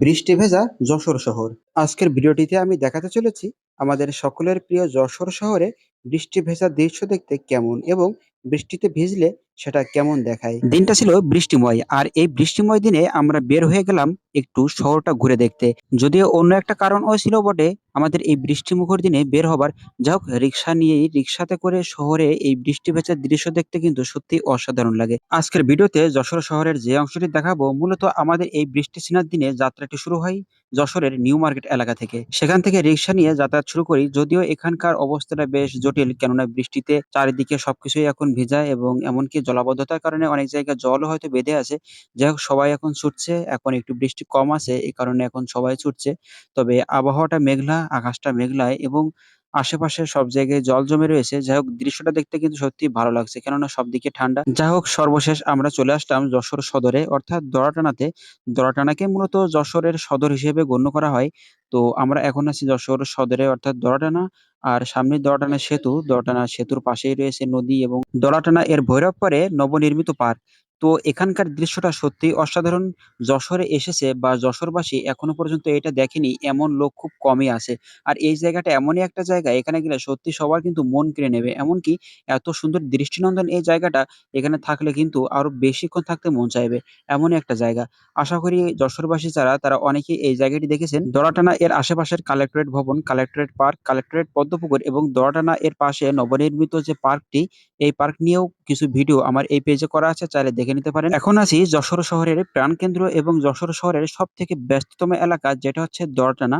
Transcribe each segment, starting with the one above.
বৃষ্টি ভেজা যশোর শহর। আজকের ভিডিওটিতে আমি দেখাতে চলেছি আমাদের সকলের প্রিয় যশোর শহরে বৃষ্টি ভেজা দৃশ্য দেখতে কেমন এবং বৃষ্টিতে ভিজলে সেটা কেমন দেখায়? দিনটা ছিল বৃষ্টিময়, আর এই বৃষ্টিময় দিনে আমরা বের হয়ে গেলাম একটু শহরটা ঘুরে দেখতে। যদিও অন্য একটা কারণও ছিল বটে, আমাদের এই বৃষ্টিমুখর দিনে বের হবার। যা হোক, রিক্সা নিয়েই রিক্সাতে করে শহরে এই বৃষ্টি ভেজা দৃশ্য দেখতে কিন্তু সত্যি অসাধারণ লাগে। আজকের ভিডিওতে যশোর শহরের যে অংশটি দেখাবো, মূলত আমাদের এই বৃষ্টি সিনার দিনে যাত্রাটি শুরু হয় যশোরের নিউ মার্কেট এলাকা থেকে। সেখান থেকে রিক্সা নিয়ে যাতায়াত শুরু করি, যদিও এখানকার অবস্থাটা বেশ জটিল, কেননা বৃষ্টিতে চারিদিকে সবকিছুই এখন ভেজা এবং এমনকি জলাবদ্ধতার কারণে অনেক জায়গায় জলও হয়তো বেঁধে আছে। যাই হোক সবাই এখন ছুটছে। এখন একটু বৃষ্টি কম আছে, এই কারণে এখন সবাই ছুটছে। তবে আবহাওয়াটা মেঘলা, আকাশটা মেঘলায় এবং আশেপাশে সব জায়গায় জল জমে রয়েছে। যাই হোক, দৃশ্যটা দেখতে কিন্তু সত্যি ভালো লাগছে। কেননা সবদিকে ঠান্ডা। যাই হোক, সর্বশেষ আমরা চলে আসলাম যশোর সদরে। অর্থাৎ দড়াটানাতে। দড়াটানাকে মূলত যশোরের সদর হিসেবে গণ্য করা হয়। তো আমরা এখন আছি যশোর সদরে, অর্থাৎ দড়াটানা। আর সামনে দড়াটানা সেতু। দড়াটানা সেতুর পাশেই রয়েছে নদী এবং দড়াটানা এর ভৈরব পারে নবনির্মিত পার্ক। তো এখানকার দৃশ্যটা সত্যিই অসাধারণ। যশোরে এসেছে বা যশোরবাসী এখনও পর্যন্ত এটা দেখেনি, এমন লোক খুব কমই আছে। আর এই জায়গাটা এমনই একটা জায়গা, এখানে গেলে সত্যি সবার কিন্তু মন কেড়ে নেবে। এমনকি এত সুন্দর দৃষ্টিনন্দন এই জায়গাটা, এখানে থাকলে কিন্তু আরও বেশিক্ষণ থাকতে মন চাইবে, এমনই একটা জায়গা। আশা করি যশোরবাসী যারা, তারা অনেকেই এই জায়গাটি দেখেছেন। দড়াটানা এর আশেপাশের কালেক্টরেট ভবন, কালেক্টরেট পার্ক, কালেক্টরেট পদ্মপুকুর এবং দড়াটানা এর পাশে নবনির্মিত যে পার্কটি, এই পার্ক নিয়েও কিছু ভিডিও আমার এই পেজে করা আছে, চাইলে দেখে নিতে পারেন। এখন আছি যশোর শহরের প্রাণকেন্দ্র এবং যশোর শহরের সব থেকে ব্যস্ততম এলাকা যেটা হচ্ছে দরটানা।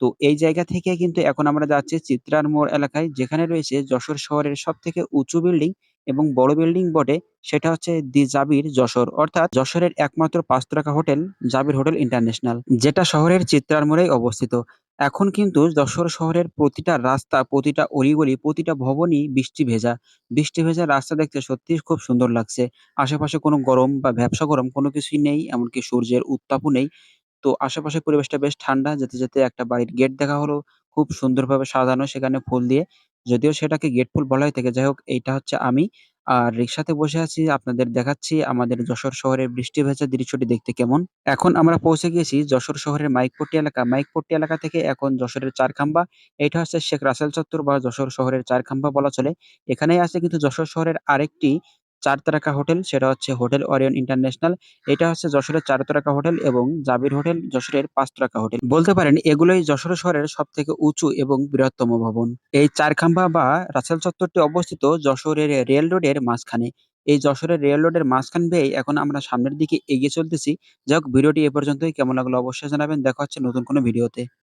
তো এই জায়গা থেকে কিন্তু এখন আমরা যাচ্ছি চিত্রার মোড় এলাকায়, যেখানে রয়েছে যশোর শহরের সব থেকে উঁচু বিল্ডিং। এবং বড় বিল্ডিং বটে, সেটা হচ্ছে দি জাবির যশোর। অর্থাৎ যশোরের একমাত্র পাঁচতারকা হোটেল জাবির হোটেল ইন্টারন্যাশনাল, যেটা শহরের চিত্রার মোড়েই অবস্থিত। এখন কিন্তু যশোর শহরের প্রতিটা রাস্তা, প্রতিটা অলিগলি, প্রতিটা ভবনই বৃষ্টি ভেজা। বৃষ্টি ভেজা রাস্তা দেখতে সত্যিই খুব সুন্দর লাগছে। আশেপাশে কোনো গরম বা ভ্যাপসা গরম কোনো কিছুই নেই, এমনকি সূর্যের উত্তাপও নেই। তো আশেপাশের পরিবেশটা বেশ ঠান্ডা, যেতে যেতে একটা বাড়ির গেট দেখা হলো। খুব সুন্দরভাবে সাজানো সেখানে ফুল দিয়ে। যদিও সেটাকে গেট ফুল বলা হয়ে থাকে, যাই হোক, এইটা হচ্ছে আমি। আর রিক্সাতে বসে আছি, আপনাদের দেখাচ্ছি আমাদের যশোর শহরের বৃষ্টি ভেজা দৃশ্যটি দেখতে কেমন। এখন আমরা পৌঁছে গিয়েছি যশোর শহরের মাইকপট্টি এলাকা। মাইকপট্টি এলাকা থেকে এখন যশোরের চারখাম্বা। এটা হচ্ছে শেখ রাসেল চত্বর বা যশোর শহরের চারখাম্বা বলা চলে। এখানেই আছে কিন্তু যশোর শহরের আরেকটি চার তারকা হোটেল, সেটা হচ্ছে হোটেল ওরিয়ন ইন্টারন্যাশনাল। এটা হচ্ছে যশোরের চার তারকা হোটেল এবং জাবির হোটেল, যশোরের পাঁচ তারকা হোটেল। বলতে পারেন, এগুলোই যশোর শহরের সব থেকে উঁচু এবং বৃহত্তম ভবন। এই চারখাম্বা বা রাসেল চত্বরটি অবস্থিত যশোরের রেল রোডের মাঝখানে। এই যশোরের রেল রোডের মাঝখান বেয়ে এখন আমরা সামনের দিকে এগিয়ে চলতেছি। যাই হোক, ভিডিওটি এ পর্যন্তই। কেমন লাগল অবশ্যই জানাবেন। দেখা হচ্ছে নতুন কোনো ভিডিওতে।